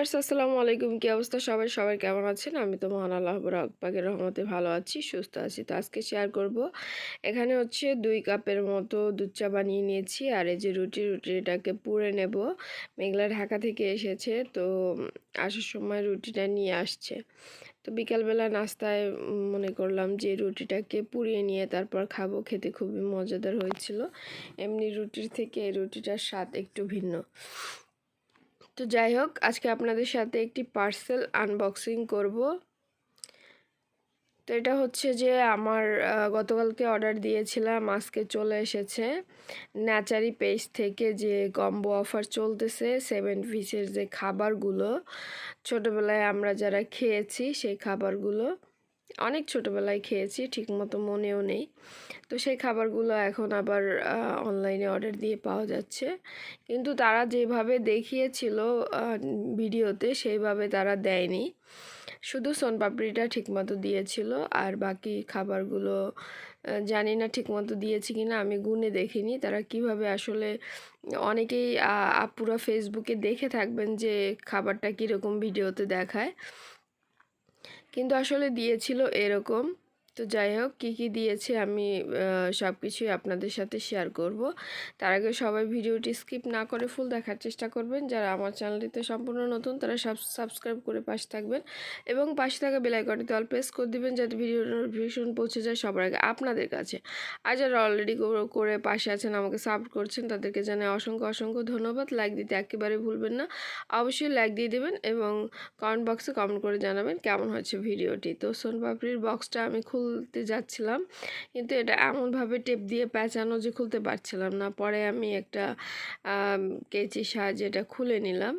Viewers আসসালামু আলাইকুম। কি অবস্থা সবাই? সবাই কেমন আছেন? আমি তো মহান আল্লাহ পাকের রহমতে ভালো আছি, সুস্থ আছি। তো আজকে শেয়ার করব। এখানে হচ্ছে দুই কাপের মতো দুধ চা বানিয়ে নিয়েছি আর এই যে রুটি, রুটিটাকে পুড়ে নেব। মেঘলা ঢাকা থেকে এসেছে, তো আসার সময় রুটিটা নিয়ে আসছে। তো বিকালবেলা নাস্তায় মনে করলাম যে রুটিটাকে পুড়িয়ে নিয়ে তারপর খাব, খেতে খুবই মজাদার হয়েছিল। এমনি রুটির থেকে এই রুটিটার স্বাদ একটু ভিন্ন। তো যাই হোক, আজকে আপনাদের সাথে একটি পার্সেল আনবক্সিং করব। তো এটা হচ্ছে যে আমার গতকালকে অর্ডার দিয়েছিলাম, আজকে চলে এসেছে। ন্যাচারি পেজ থেকে যে কম্বো অফার চলতেছে, সেভেন পিসের যে খাবারগুলো, ছোটোবেলায় আমরা যারা খেয়েছি সেই খাবারগুলো অনেক ছোটোবেলায় খেয়েছি, ঠিকমতো মনেও নেই। তো সেই খাবারগুলো এখন আবার অনলাইনে অর্ডার দিয়ে পাওয়া যাচ্ছে। কিন্তু তারা যেভাবে দেখিয়েছিল ভিডিওতে সেইভাবে তারা দেয়নি। শুধু সোনপাপড়িটা ঠিকমতো দিয়েছিল আর বাকি খাবারগুলো জানি না ঠিকমতো দিয়েছি কি না আমি গুনে দেখিনি। তারা কীভাবে আসলে, অনেকেই পুরো ফেসবুকে দেখে থাকবেন যে খাবারটা কীরকম ভিডিওতে দেখায়। কিন্তু আসলে দিয়েছিল এরকম। তো যাই হোক, কী কী দিয়েছে আমি সব কিছুই আপনাদের সাথে শেয়ার করব। তার আগে সবাই ভিডিওটি স্কিপ না করে ফুল দেখার চেষ্টা করবেন। যারা আমার চ্যানেলটিতে সম্পূর্ণ নতুন, তারা সাবস্ক্রাইব করে পাশে থাকবেন এবং পাশে থাকা বেলাইকনটিতে অল প্রেস করে দিবেন যাতে ভিডিও নোটিফিকেশন পৌঁছে যায় সবার আগে আপনাদের কাছে। আর যারা অলরেডি করে পাশে আছেন, আমাকে সাপোর্ট করছেন, তাদেরকে জানাই অসংখ্য অসংখ্য ধন্যবাদ। লাইক দিতে একেবারে ভুলবেন না। অবশ্যই লাইক দিয়ে দেবেন এবং কমেন্ট বক্সে কমেন্ট করে জানাবেন কেমন হয়েছে ভিডিওটি তো সোনপাপড়ির বক্সটা আমি খুব খুলতে যাচ্ছিলাম। কিন্তু এটা এমনভাবে টেপ দিয়ে প্যাঁচানো যে খুলতে পারছিলাম না। পরে আমি একটা কেচির সাহায্যে এটা খুলে নিলাম।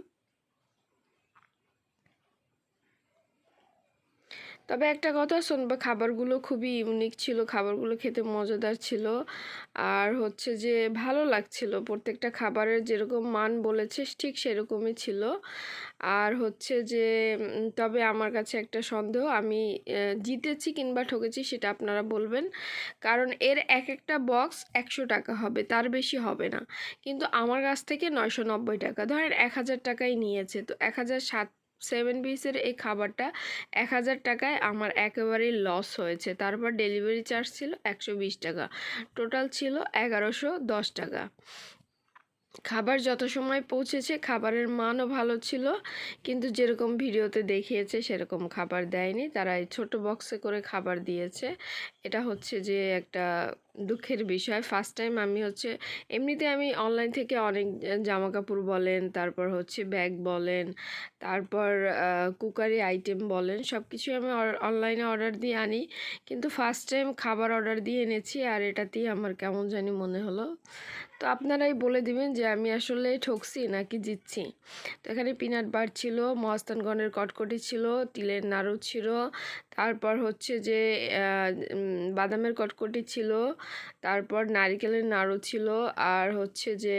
তবে একটা কথা শুনবা, খাবারগুলো খুবই ইউনিক ছিল, খাবারগুলো খেতে মজাদার ছিল। আর হচ্ছে যে, ভালো লাগছিল। প্রত্যেকটা খাবারের যেরকম মান বলেছে ঠিক সেরকমই ছিল। আর হচ্ছে যে তবে আমার কাছে একটা সন্দেহ, আমি জিতেছি কিংবা ঠকেছি সেটা আপনারা বলবেন। কারণ এর এক একটা বক্স একশো টাকা হবে, তার বেশি হবে না। কিন্তু আমার কাছ থেকে নয়শো নব্বই টাকা, ধরেন এক হাজার টাকাই নিয়েছে, তো এক হাজার সাত সেভেন পিসের এই খাবারটা এক হাজার টাকায় আমার একেবারেই লস হয়েছে। তারপর ডেলিভারি চার্জ ছিল একশো বিশ টাকা। টোটাল ছিল এগারোশো দশ টাকা। খাবার যত সময় পৌঁছেছে, খাবারের মানও ভালো ছিল, কিন্তু যেরকম ভিডিওতে দেখিয়েছে, সেরকম খাবার দেয়নি। তারা এই ছোটো বক্সে করে খাবার দিয়েছে। এটা হচ্ছে যে একটা দুঃখের বিষয়। ফার্স্ট টাইম আমি হচ্ছে, এমনিতে আমি অনলাইন থেকে অনেক জামা কাপড় বলেন, তারপর হচ্ছে ব্যাগ বলেন, তারপর কুকারি আইটেম বলেন সব কিছুই আমি অনলাইনে অর্ডার দিয়ে আনি। কিন্তু ফার্স্ট টাইম খাবার অর্ডার দিয়ে এনেছি আর এটাতেই আমার কেমন জানি মনে হলো। তো আপনারাই বলে দিবেন যে আমি আসলে ঠকছি নাকি জিতছি। তো এখানে পিনাট বার ছিল মহাস্তানগণের কটকটি ছিল, তিলের নাড়ু ছিল, তারপর হচ্ছে যে বাদামের কটকটি ছিল তারপর নারিকেলের নাড়ু ছিল আর হচ্ছে যে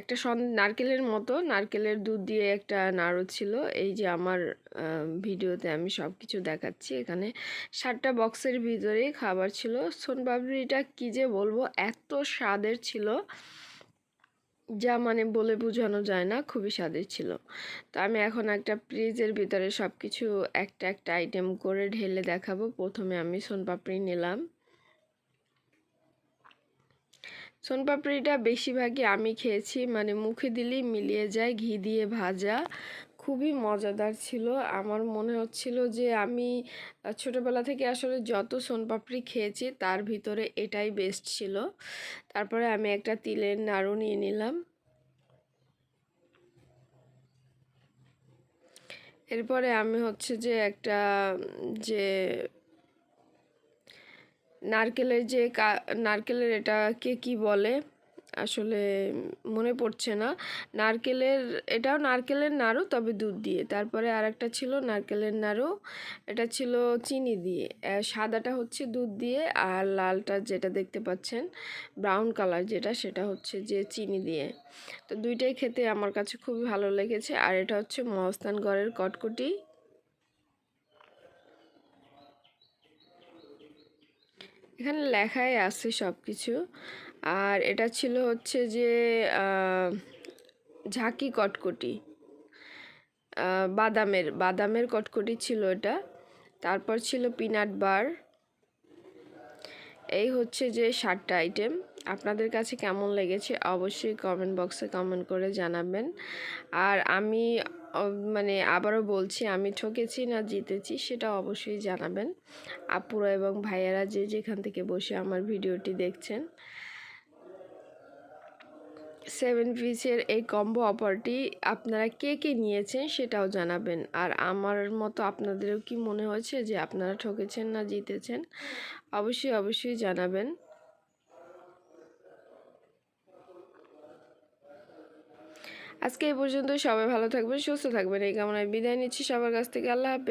একটা সন, নারকেলের মতো, নারকেলের দুধ দিয়ে একটা নাড়ু ছিল। এই যে আমার ভিডিওতে আমি সব কিছু দেখাচ্ছি। এখানে সাতটা বক্সের ভিতরেই খাবার ছিল। সোনপাপড়িটা কী যে বলব, এত স্বাদের ছিল। যা মানে বলে বোঝানো যায় না, খুবই স্বাদের ছিল। তো আমি এখন একটা ফ্রিজের ভিতরে সব কিছু একটা একটা আইটেম করে ঢেলে দেখাবো। প্রথমে আমি সোনপাপড়ি নিলাম। সোনপাপড়িটা বেশিরভাগই আমি খেয়েছি মানে মুখে দিলেই মিলিয়ে যায়, ঘি দিয়ে ভাজা। খুবই মজাদার ছিল। আমার মনে হচ্ছিল যে আমি ছোটোবেলা থেকে আসলে যত সোনপাপড়ি খেয়েছি তার ভিতরে এটাই বেস্ট ছিল। তারপরে আমি একটা তিলের নাড়ু নিয়ে নিলাম। এরপরে আমি হচ্ছে যে একটা যে নারকেলের যে নারকেলের এটাকে কি বলে? আসলে মনে পড়ছে না। নারকেলের, এটাও নারকেলের নাড়ু, তবে দুধ দিয়ে। তারপরে আর একটা ছিল নারকেলের নাড়ু, এটা ছিল চিনি দিয়ে। সাদাটা হচ্ছে দুধ দিয়ে আর লালটা যেটা দেখতে পাচ্ছেন, ব্রাউন কালার যেটা, সেটা হচ্ছে যে চিনি দিয়ে। তো দুইটাই খেতে আমার কাছে খুবই ভালো লেগেছে। আর এটা হচ্ছে মহস্তানগড়ের কটকটি। এখানে লেখাই আছে সব কিছু আর এটা ছিল হচ্ছে যে ঝাঁকি কটকটি। বাদামের বাদামের কটকটি ছিল এটা। তারপর ছিল পিনাট বার। এই হচ্ছে যে সাতটা আইটেম আপনাদের কাছে কেমন লেগেছে অবশ্যই কমেন্ট বক্সে কমেন্ট করে জানাবেন। আর আমি মানে আবারও বলছি, আমি ঠকেছি না জিতেছি সেটা অবশ্যই জানাবেন। আপুরা এবং ভাইয়েরা যে যেখান থেকে বসে আমার ভিডিওটি দেখছেন। সেভেন পিসের এই কম্বো অফারটি আপনারা কে কে নিয়েছেন সেটাও জানাবেন। আর আমার মতো আপনাদেরও কি মনে হয়েছে যে আপনারা ঠকেছেন না জিতেছেন, অবশ্যই অবশ্যই জানাবেন। আজকে এই পর্যন্ত সবাই ভালো থাকবেন, সুস্থ থাকবেন, এই কামনায় বিদায় নিচ্ছি সবার কাছ থেকে, আল্লাহ হাফেজ।